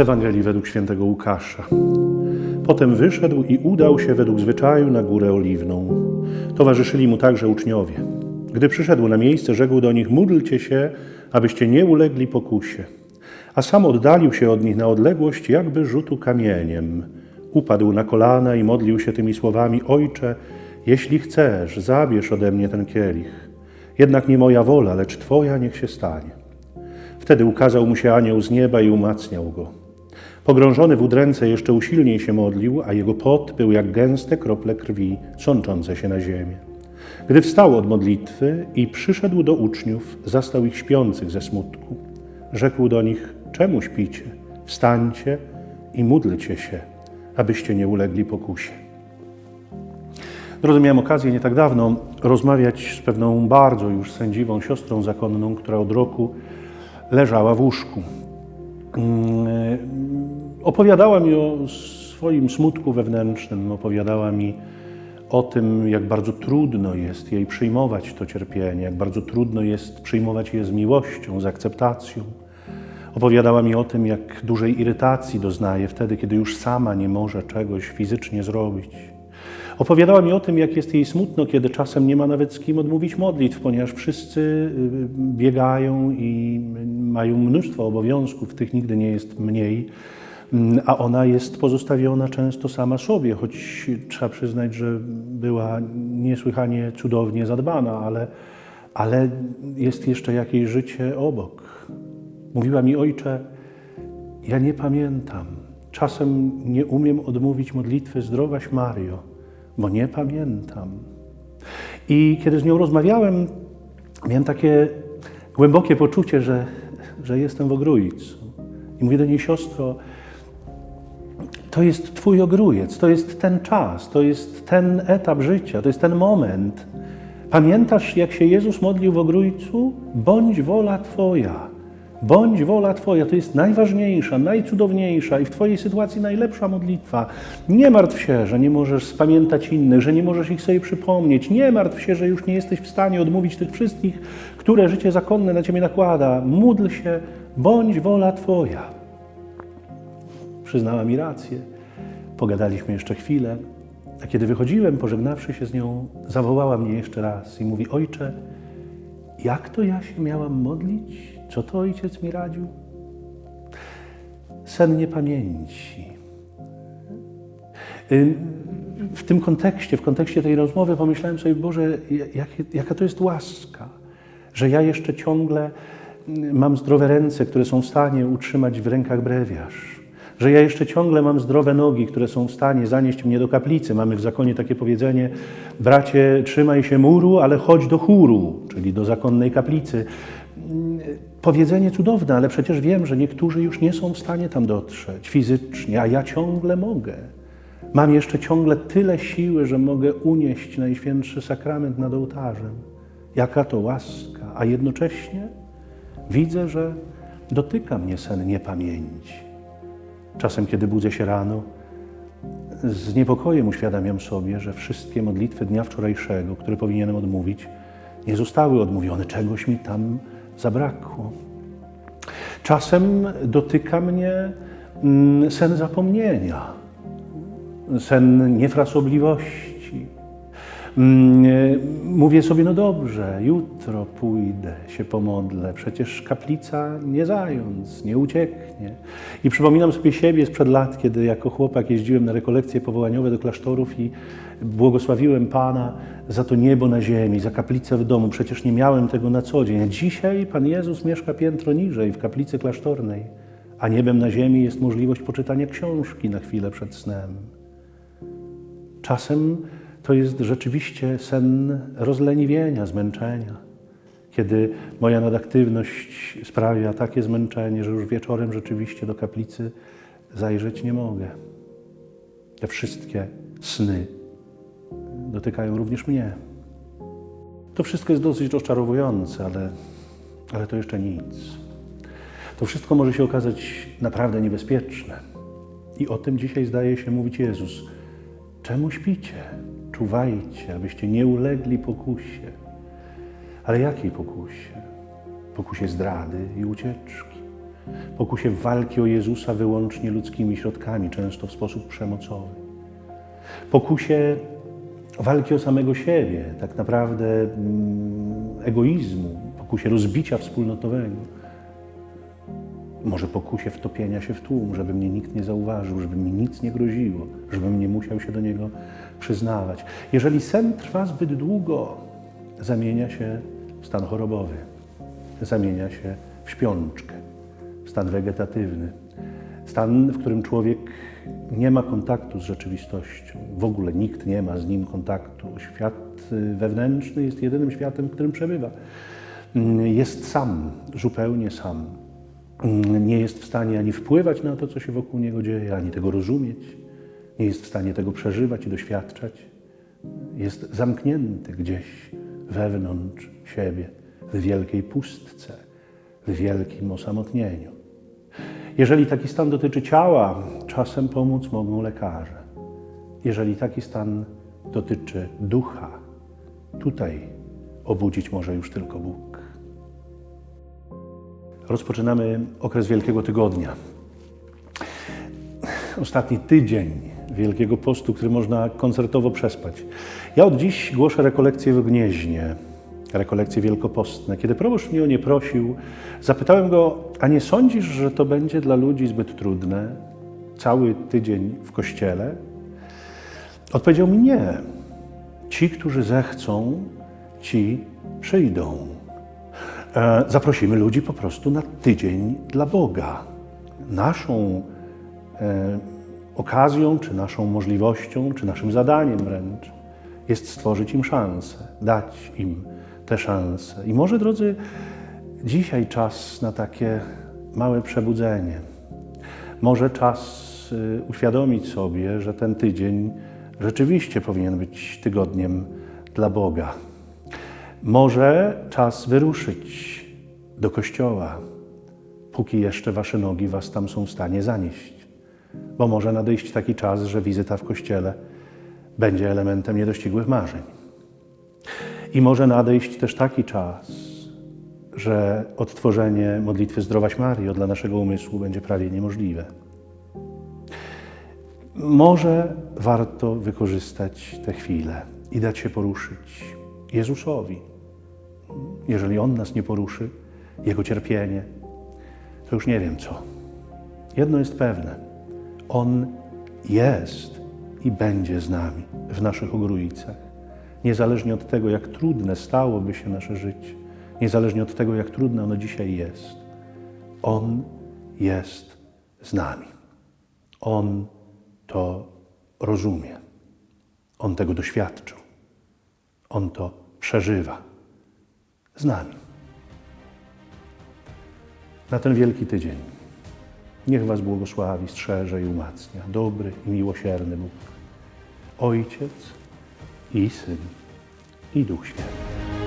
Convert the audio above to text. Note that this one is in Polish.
Ewangelii według świętego Łukasza. Potem wyszedł i udał się według zwyczaju na górę oliwną. Towarzyszyli mu także uczniowie. Gdy przyszedł na miejsce, rzekł do nich: Módlcie się, abyście nie ulegli pokusie. A sam oddalił się od nich na odległość, jakby rzutu kamieniem. Upadł na kolana i modlił się tymi słowami: Ojcze, jeśli chcesz, zabierz ode mnie ten kielich. Jednak nie moja wola, lecz Twoja niech się stanie. Wtedy ukazał mu się anioł z nieba i umacniał go. Pogrążony w udręce jeszcze usilniej się modlił, a jego pot był jak gęste krople krwi sączące się na ziemię. Gdy wstał od modlitwy i przyszedł do uczniów, zastał ich śpiących ze smutku. Rzekł do nich: Czemu śpicie? Wstańcie i módlcie się, abyście nie ulegli pokusie. Drodzy, miałem okazję nie tak dawno rozmawiać z pewną bardzo już sędziwą siostrą zakonną, która od roku leżała w łóżku. Opowiadała mi o swoim smutku wewnętrznym, opowiadała mi o tym, jak bardzo trudno jest jej przyjmować to cierpienie, jak bardzo trudno jest przyjmować je z miłością, z akceptacją. Opowiadała mi o tym, jak dużej irytacji doznaje wtedy, kiedy już sama nie może czegoś fizycznie zrobić. Opowiadała mi o tym, jak jest jej smutno, kiedy czasem nie ma nawet z kim odmówić modlitw, ponieważ wszyscy y, biegają i mają mnóstwo obowiązków, tych nigdy nie jest mniej, a ona jest pozostawiona często sama sobie, choć trzeba przyznać, że była niesłychanie cudownie zadbana, ale, ale jest jeszcze jakieś życie obok. Mówiła mi, ojcze, ja nie pamiętam. Czasem nie umiem odmówić modlitwy Zdrowaś Mario, bo nie pamiętam. I kiedy z nią rozmawiałem, miałem takie głębokie poczucie, że, że jestem w ogrójcu. I mówię do niej, siostro, to jest Twój ogrójec, to jest ten czas, to jest ten etap życia, to jest ten moment. Pamiętasz, jak się Jezus modlił w ogrójcu? Bądź wola Twoja, bądź wola Twoja. To jest najważniejsza, najcudowniejsza i w Twojej sytuacji najlepsza modlitwa. Nie martw się, że nie możesz spamiętać innych, że nie możesz ich sobie przypomnieć. Nie martw się, że już nie jesteś w stanie odmówić tych wszystkich, które życie zakonne na Ciebie nakłada. Módl się, bądź wola Twoja. Przyznała mi rację. Pogadaliśmy jeszcze chwilę, a kiedy wychodziłem, pożegnawszy się z nią, zawołała mnie jeszcze raz i mówi: Ojcze, jak to ja się miałam modlić? Co to ojciec mi radził? Sen niepamięci. W tym kontekście, w kontekście tej rozmowy pomyślałem sobie, Boże, jak, jaka to jest łaska, że ja jeszcze ciągle mm, mam zdrowe ręce, które są w stanie utrzymać w rękach brewiarz że ja jeszcze ciągle mam zdrowe nogi, które są w stanie zanieść mnie do kaplicy. Mamy w zakonie takie powiedzenie: bracie, trzymaj się muru, ale chodź do chóru, czyli do zakonnej kaplicy. Powiedzenie cudowne, ale przecież wiem, że niektórzy już nie są w stanie tam dotrzeć fizycznie, a ja ciągle mogę. Mam jeszcze ciągle tyle siły, że mogę unieść Najświętszy Sakrament nad ołtarzem. Jaka to łaska, a jednocześnie widzę, że dotyka mnie sen niepamięci. Czasem, kiedy budzę się rano, z niepokojem uświadamiam sobie, że wszystkie modlitwy dnia wczorajszego, które powinienem odmówić, nie zostały odmówione. Czegoś mi tam zabrakło. Czasem dotyka mnie mm, sen zapomnienia, sen niefrasobliwości. Mm, Mówię sobie, no dobrze, jutro pójdę, się pomodlę, przecież kaplica nie zając, nie ucieknie. I przypominam sobie siebie sprzed lat, kiedy jako chłopak jeździłem na rekolekcje powołaniowe do klasztorów i błogosławiłem Pana za to niebo na ziemi, za kaplicę w domu. Przecież nie miałem tego na co dzień. Dzisiaj Pan Jezus mieszka piętro niżej, w kaplicy klasztornej, a niebem na ziemi jest możliwość poczytania książki na chwilę przed snem. Czasem to jest rzeczywiście sen rozleniwienia, zmęczenia, kiedy moja nadaktywność sprawia takie zmęczenie, że już wieczorem rzeczywiście do kaplicy zajrzeć nie mogę. Te wszystkie sny dotykają również mnie. To wszystko jest dosyć rozczarowujące, ale, ale to jeszcze nic. To wszystko może się okazać naprawdę niebezpieczne. I o tym dzisiaj zdaje się mówić Jezus. Czemu śpicie? Czuwajcie, abyście nie ulegli pokusie. Ale jakiej pokusie? Pokusie zdrady i ucieczki. pokusie walki o Jezusa wyłącznie ludzkimi środkami, często w sposób przemocowy, pokusie walki o samego siebie, tak naprawdę mm, egoizmu, pokusie rozbicia wspólnotowego, może pokusie wtopienia się w tłum, żeby mnie nikt nie zauważył, żeby mi nic nie groziło, żebym nie musiał się do niego przyznawać. Jeżeli sen trwa zbyt długo, zamienia się w stan chorobowy, zamienia się w śpiączkę, w stan wegetatywny, stan, w którym człowiek nie ma kontaktu z rzeczywistością, w ogóle nikt nie ma z nim kontaktu. Świat y, wewnętrzny jest jedynym światem, w którym przebywa. Mm, Jest sam, zupełnie sam. Mm, Nie jest w stanie ani wpływać na to, co się wokół niego dzieje, ani tego rozumieć. Nie jest w stanie tego przeżywać i doświadczać. Jest zamknięty gdzieś wewnątrz siebie, w wielkiej pustce, w wielkim osamotnieniu. Jeżeli taki stan dotyczy ciała, czasem pomóc mogą lekarze. Jeżeli taki stan dotyczy ducha, tutaj obudzić może już tylko Bóg. Rozpoczynamy okres Wielkiego Tygodnia. Ostatni tydzień Wielkiego Postu, który można koncertowo przespać. Ja od dziś głoszę rekolekcje w Gnieźnie, rekolekcje wielkopostne. Kiedy proboszcz mnie o nie prosił, zapytałem go, a nie sądzisz, że to będzie dla ludzi zbyt trudne? Cały tydzień w kościele? Odpowiedział mi nie. Ci, którzy zechcą, ci przyjdą. E, Zaprosimy ludzi po prostu na tydzień dla Boga. Naszą e, okazją, czy naszą możliwością, czy naszym zadaniem wręcz jest stworzyć im szansę, dać im te szanse. I może, drodzy, dzisiaj czas na takie małe przebudzenie. Może czas y, uświadomić sobie, że ten tydzień rzeczywiście powinien być tygodniem dla Boga. Może czas wyruszyć do kościoła, póki jeszcze wasze nogi was tam są w stanie zanieść. Bo może nadejść taki czas, że wizyta w kościele będzie elementem niedościgłych marzeń. I może nadejść też taki czas, że odtworzenie modlitwy Zdrowaś Mario dla naszego umysłu będzie prawie niemożliwe. Może warto wykorzystać tę chwilę i dać się poruszyć Jezusowi. Jeżeli On nas nie poruszy, Jego cierpienie, to już nie wiem co. Jedno jest pewne. On jest i będzie z nami w naszych ogrójcach. Niezależnie od tego, jak trudne stałoby się nasze życie, niezależnie od tego, jak trudne ono dzisiaj jest, On jest z nami. On to rozumie. On tego doświadczył. On to przeżywa z nami. Na ten wielki tydzień niech Was błogosławi, strzeże i umacnia dobry i miłosierny Bóg, Ojciec i Syn i Duch Święty.